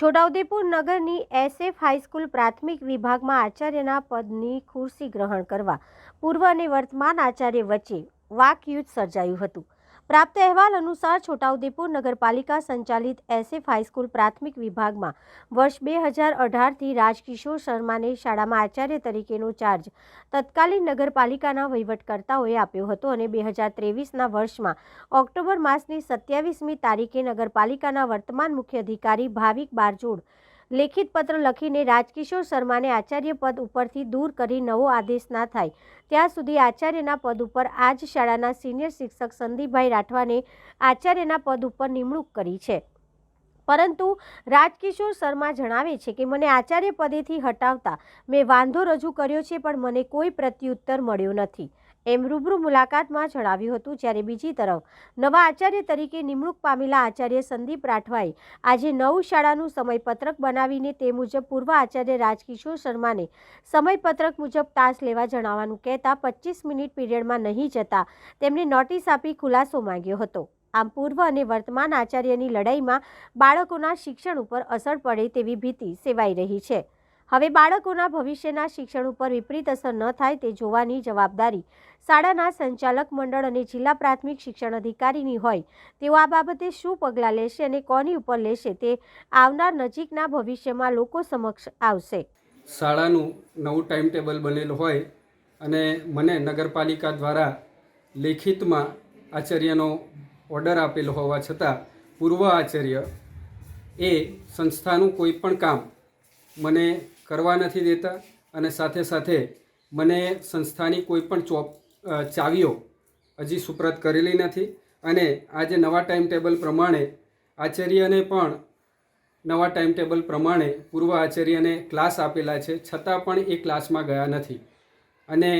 છોટાઉદેપુર નગરની SF high school પ્રાથમિક વિભાગમાં આચાર્યના પદની ખુરશી ગ્રહણ કરવા પૂર્વ અને વર્તમાન આચાર્ય વચ્ચે વાકયુદ્ધ સર્જાયું હતું. પ્રાપ્ત અહેવાલ અનુસાર છોટાઉદેપુર નગરપાલિકા સંચાલિત એસએફ હાઈસ્કૂલ પ્રાથમિક વિભાગમાં વર્ષ બે હજાર અઢારથી રાજકિશોર શર્માને શાળામાં આચાર્ય તરીકેનો ચાર્જ તત્કાલીન નગરપાલિકાના વહીવટકર્તાઓએ આપ્યો હતો અને બે હજાર ત્રેવીસના વર્ષમાં ઓક્ટોબર માસની સત્યાવીસમી તારીખે નગરપાલિકાના વર્તમાન મુખ્ય અધિકારી ભાવિક બારજોડ લેખિત પત્ર લખીને રાજકિશોર શર્માને આચાર્ય પદ ઉપરથી દૂર કરી નવો આદેશ ના થાય. ત્યાં સુધી આચાર્યના પદ ઉપર આ જ શાળાના સિનિયર શિક્ષક સંદીપભાઈ રાઠવાને આચાર્યના પદ ઉપર નિમણૂક કરી છે. પરંતુ રાજકિશોર શર્મા જણાવે છે કે, મને આચાર્ય પદેથી હટાવતા મેં વાંધો રજૂ કર્યો છે, પણ મને કોઈ પ્રત્યુત્તર મળ્યો નથી. એમ રૂબરૂ મુલાકાતમાં જણાવ્યું હતું, જ્યારે બીજી તરફ નવા આચાર્ય તરીકે નિમણૂક પામેલા આચાર્ય સંદીપ રાઠવાએ આજે નવું શાળાનું સમયપત્રક બનાવીને તે મુજબ પૂર્વ આચાર્ય રાજકિશોર શર્માને સમયપત્રક મુજબ તાસ લેવા જણાવવાનું કહેતા પચીસ મિનિટ પીરિયડમાં નહીં જતા તેમને નોટિસ આપી ખુલાસો માંગ્યો હતો. આમ પૂર્વ અને વર્તમાન આચાર્યની લડાઈમાં બાળકોના શિક્ષણ ઉપર અસર પડે તેવી ભીતિ સેવાઈ રહી છે. હવે બાળકોના ભવિષ્યના શિક્ષણ ઉપર વિપરીત અસર ન થાય તે જોવાની જવાબદારી શાળાના સંચાલક મંડળ અને જિલ્લા પ્રાથમિક શિક્ષણ અધિકારીની હોય. તેઓ આ બાબતે શું પગલાં લેશે અને કોની ઉપર લેશે તે આવનાર નજીકના ભવિષ્યમાં લોકો સમક્ષ આવશે. શાળાનું નવું ટાઈમ ટેબલ બનેલું હોય અને મને નગરપાલિકા દ્વારા લેખિતમાં આચાર્યનો ઓર્ડર આપેલો હોવા છતાં પૂર્વ આચાર્ય એ સંસ્થાનું કોઈ પણ કામ મને કરવા નથી દેતા અને સાથે સાથે મને સંસ્થાની કોઈ પણ ચોપ ચાવીઓ હજી સુપ્રત કરેલી નથી અને આજે નવા ટાઈમ ટેબલ પ્રમાણે આચાર્યને પણ નવા ટાઈમ ટેબલ પ્રમાણે પૂર્વ આચાર્યને ક્લાસ આપેલા છે છતાં પણ એ ક્લાસમાં ગયા નથી. અને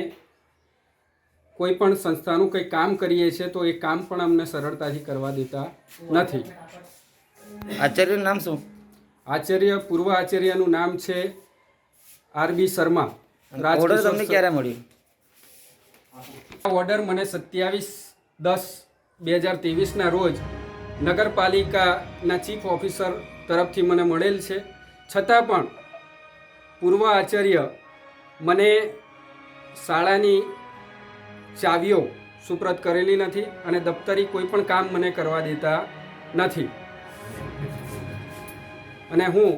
કોઈ પણ સંસ્થાનું કંઈ કામ કરીએ છીએ તો એ કામ પણ અમને સરળતાથી કરવા દેતા નથી. આચાર્યનું નામ શું? આચાર્ય પૂર્વ આચાર્યનું નામ છે આર બી શર્મા ઓર્ડર તમને ક્યારે મળ્યું આ ઓર્ડર મને સત્યાવીસ દસ બે હજાર ત્રેવીસના રોજ નગરપાલિકાના ચીફ ઓફિસર તરફથી મને મળેલ છે. છતાં પણ પૂર્વ આચાર્ય મને શાળાની ચાવીઓ સુપ્રત કરેલી નથી અને દફતરી કોઈ પણ કામ મને કરવા દેતા નથી. અને હું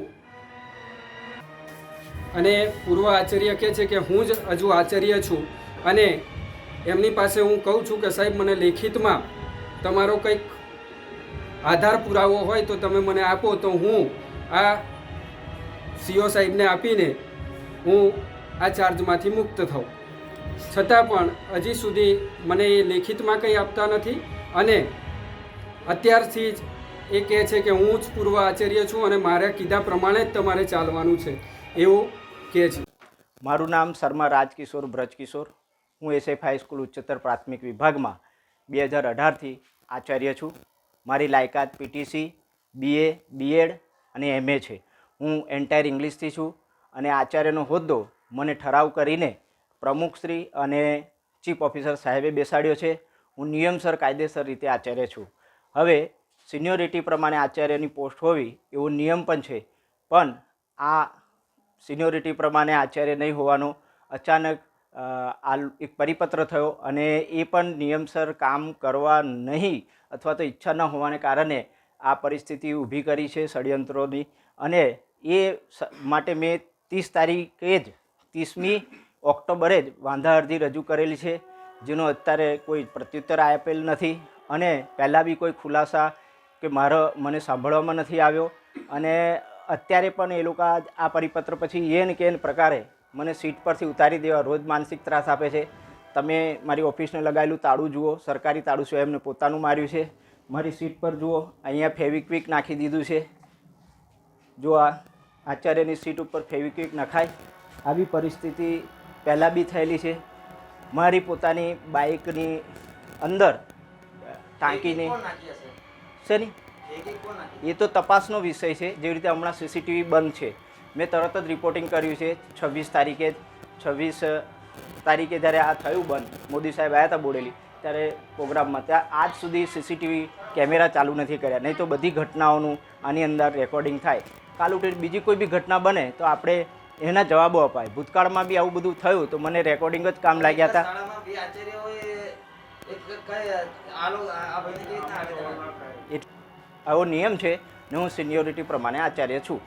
અને પૂર્વ આચાર્ય કહે છે કે હું જ હજુ આચાર્ય છું. અને એમની પાસે હું કહું છું કે સાહેબ, મને લેખિતમાં તમારો કંઈક આધાર પુરાવો હોય તો તમે મને આપો તો હું આ સીઓ સાહેબને આપીને હું આ ચાર્જમાંથી મુક્ત થઉં. છતાં પણ હજી સુધી મને એ લેખિતમાં કંઈ આપતા નથી અને અત્યારથી જ એ કહે છે કે હું જ પૂર્વ આચાર્ય છું અને મારા કીધા પ્રમાણે જ તમારે ચાલવાનું છે. એવું કહે છે મારું નામ શર્મા રાજકિશોર બ્રજકિશોર હું એસએફ હાઈસ્કૂલ ઉચ્ચતર પ્રાથમિક વિભાગમાં બે હજાર અઢારથી આચાર્ય છું. મારી લાયકાત પીટીસી બીએ બીએડ અને એમએ છે. હું એન્ટાયર ઇંગ્લિશથી છું અને આચાર્યનો હોદ્દો મને ઠરાવ કરીને પ્રમુખશ્રી અને ચીફ ઓફિસર સાહેબે બેસાડ્યો છે. હું નિયમસર કાયદેસર રીતે આચાર્ય છું. હવે સિનિયોરિટી પ્રમાણે આચાર્યની પોસ્ટ હોવી એવો નિયમ પણ છે. પણ આ સિનિયોરિટી પ્રમાણે આચાર્ય નહીં હોવાનું અચાનક આ એક પરિપત્ર થયો અને એ પણ નિયમસર કામ કરવા નહીં અથવા તો ઈચ્છા ન હોવાને કારણે આ પરિસ્થિતિ ઊભી કરી છે ષડયંત્રોની. અને એ માટે મેં ત્રીસ તારીખે જ ત્રીસમી ઓક્ટોબરે જ વાંધા અરજી રજૂ કરેલી છે, જેનો અત્યારે કોઈ પ્રત્યુત્તર આપેલ નથી. અને પહેલાં બી કોઈ ખુલાસા કે મારો, મને સાંભળવામાં નથી આવ્યો. અને અત્યારે પણ એ લોકો આ પરિપત્ર પછી એન કે એન પ્રકારે મને સીટ પરથી ઉતારી દેવા રોજ માનસિક ત્રાસ આપે છે. તમે મારી ઓફિસને લગાવેલું તાળું જુઓ સરકારી તાળું છે એમને પોતાનું માર્યું છે. મારી સીટ પર જુઓ અહીંયા ફેવિક્વિક નાખી દીધું છે. જો આ આચાર્યની સીટ ઉપર ફેવિક્વિક નખાય આવી પરિસ્થિતિ પહેલાં બી થયેલી છે. મારી પોતાની બાઇકની અંદર ટાંકીને શેની? એ તો તપાસનો વિષય છે. જેવી રીતે હમણાં સીસીટીવી બંધ છે. મેં તરત જ રિપોર્ટિંગ કર્યું છે. છવ્વીસ તારીખે છવ્વીસ તારીખે જ્યારે આ થયું બંધ, મોદી સાહેબ આવ્યા હતા બોડેલી, ત્યારે પ્રોગ્રામમાં. ત્યાં આજ સુધી સીસીટીવી કેમેરા ચાલુ નથી કર્યા. નહીં તો બધી ઘટનાઓનું આની અંદર રેકોર્ડિંગ થાય. કાલ ઉઠી બીજી કોઈ બી ઘટના બને, તો આપણે એના જવાબો અપાય. ભૂતકાળમાં બી આવું બધું થયું, તો મને રેકોર્ડિંગ જ કામ લાગ્યા હતા. આવો નિયમ છે ને હું સિનિયોરિટી પ્રમાણે આચાર્ય છું.